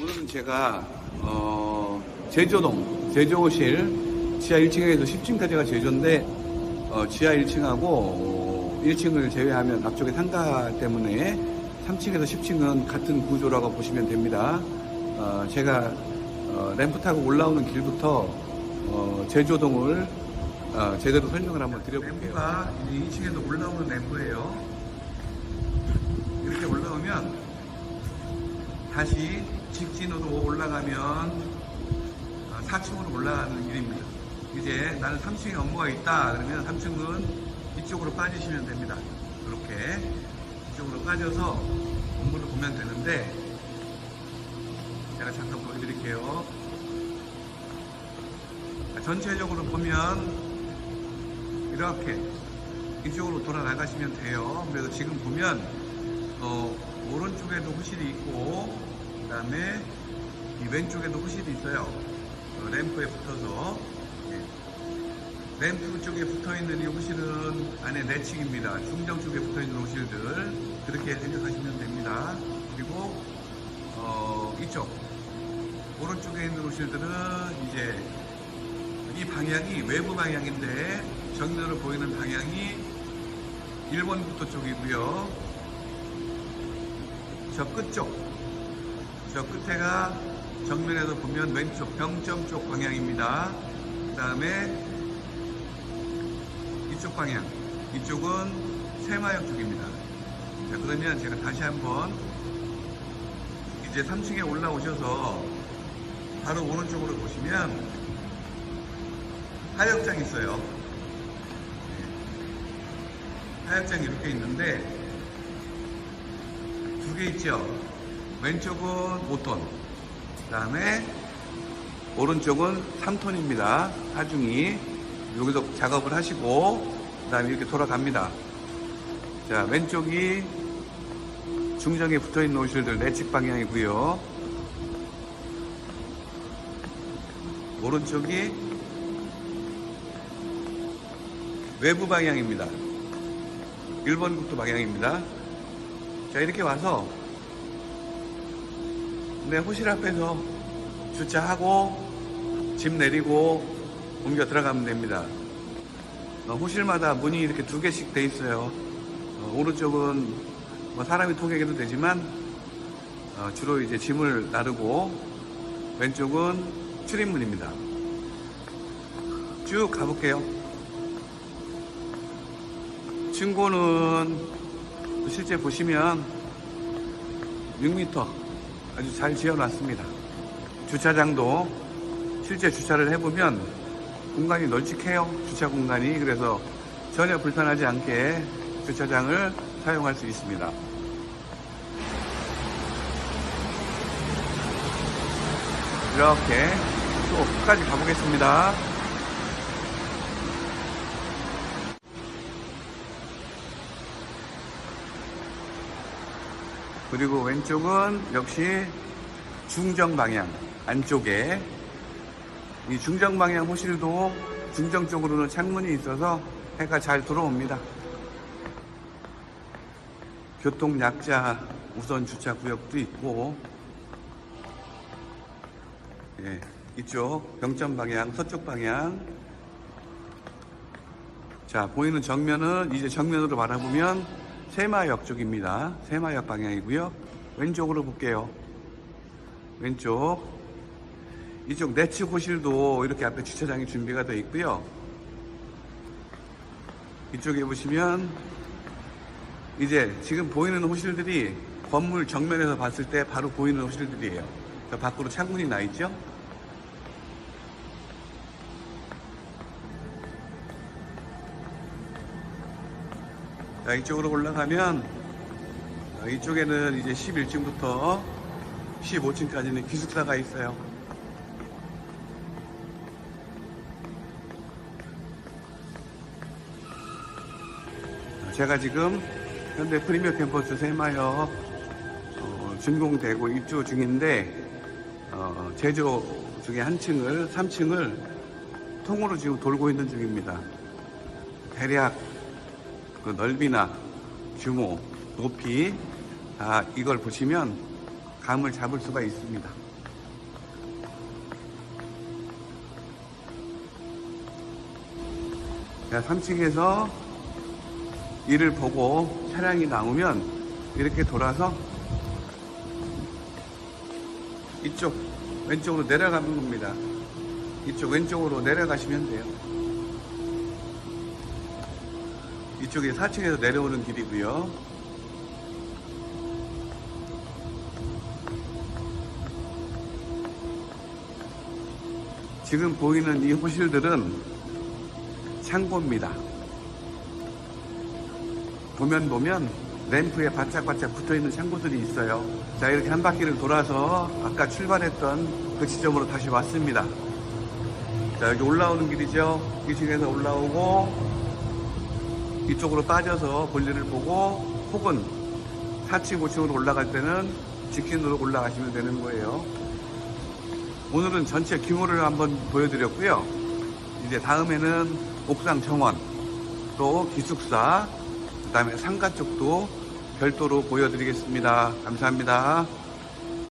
오늘은 제가 어, 제조동 제조실 지하 1층에서 10층까지가 제조인데 어, 지하 1층하고 1층을 제외하면 앞쪽에 상가 때문에 3층에서 10층은 같은 구조라고 보시면 됩니다. 어, 제가 어, 램프 타고 올라오는 길부터 어, 제조동을 어, 제대로 설명을 한번 드려볼게요. 램프가 2층에서 올라오는 램프예요. 올라오면 다시 직진으로 올라가면 4층으로 올라가는 길입니다. 이제 나는 3층에 업무가 있다 그러면 3층은 이쪽으로 빠지시면 됩니다. 이렇게 이쪽으로 빠져서 업무를 보면 되는데 제가 잠깐 보여드릴게요. 자, 전체적으로 보면 이렇게 이쪽으로 돌아 나가시면 돼요. 그래서 지금 보면 어, 오른쪽에도 호실이 있고 그 다음에 이 왼쪽에도 호실이 있어요. 어, 램프에 붙어서 예. 램프 쪽에 붙어 있는 이 호실은 안에 내층입니다. 중정 쪽에 붙어 있는 호실들 그렇게 생각하시면 됩니다. 그리고 어, 이쪽 오른쪽에 있는 호실들은 이제 이 방향이 외부 방향인데 정면으로 보이는 방향이 1번부터 쪽이고요. 저 끝쪽, 저 끝에가 정면에서 보면 왼쪽 병점 쪽 방향입니다. 그 다음에 이쪽 방향, 이쪽은 세마역 쪽입니다. 자, 그러면 제가 다시 한번 이제 3층에 올라오셔서 바로 오른쪽으로 보시면 하역장 있어요. 네. 하역장이 이렇게 있는데 두 개 있죠. 왼쪽은 5톤, 그 다음에 오른쪽은 3톤입니다. 하중이 여기서 작업을 하시고 그 다음에 이렇게 돌아갑니다. 자 왼쪽이 중정에 붙어 있는 오실들 내측 방향이고요. 오른쪽이 외부 방향입니다. 1번 국도 방향입니다. 자, 이렇게 와서 내 호실 앞에서 주차하고 짐 내리고 옮겨 들어가면 됩니다. 어, 호실마다 문이 이렇게 두 개씩 돼 있어요. 어, 오른쪽은 뭐 사람이 통행해도 되지만 어, 주로 이제 짐을 나르고 왼쪽은 출입문입니다. 쭉 가볼게요. 층고는 실제 보시면 6m 아주 잘 지어놨습니다. 주차장도 실제 주차를 해보면 공간이 널찍해요. 주차 공간이. 그래서 전혀 불편하지 않게 주차장을 사용할 수 있습니다. 이렇게 또 끝까지 가보겠습니다. 그리고 왼쪽은 역시 중정 방향 안쪽에. 이 중정 방향 호실도 중정 쪽으로는 창문이 있어서 해가 잘 들어옵니다. 교통 약자 우선 주차 구역도 있고. 예, 이쪽 병점 방향 서쪽 방향. 자 보이는 정면은 이제 정면으로 바라보면 세마역 쪽입니다. 세마역 방향이고요. 왼쪽으로 볼게요. 왼쪽. 이쪽 내측 호실도 이렇게 앞에 주차장이 준비가 되어 있고요. 이쪽에 보시면 이제 지금 보이는 호실들이 건물 정면에서 봤을 때 바로 보이는 호실들이에요. 저 밖으로 창문이 나 있죠? 자, 이쪽으로 올라가면 어, 이쪽에는 이제 11층부터 15층까지는 기숙사가 있어요. 제가 지금 현대 프리미어 캠퍼스 새마역 어, 준공되고 입주 중인데 어, 제조 중에 한 층을 3층을 통으로 지금 돌고 있는 중입니다. 대략 그 넓이나 규모, 높이 아, 이걸 보시면 감을 잡을 수가 있습니다. 자, 3층에서 이를 보고 차량이 나오면 이렇게 돌아서 이쪽 왼쪽으로 내려가는 겁니다. 이쪽 왼쪽으로 내려가시면 돼요. 이쪽이 4층에서 내려오는 길이고요. 지금 보이는 이 호실들은 창고입니다. 보면 보면 램프에 바짝바짝 붙어 있는 창고들이 있어요. 자, 이렇게 한 바퀴를 돌아서 아까 출발했던 그 지점으로 다시 왔습니다. 자, 여기 올라오는 길이죠. 이 층에서 올라오고 이쪽으로 빠져서 볼일을 보고 혹은 4층, 5층으로 올라갈 때는 직진으로 올라가시면 되는 거예요. 오늘은 전체 규모를 한번 보여드렸고요. 이제 다음에는 옥상 정원, 또 기숙사, 그 다음에 상가 쪽도 별도로 보여드리겠습니다. 감사합니다.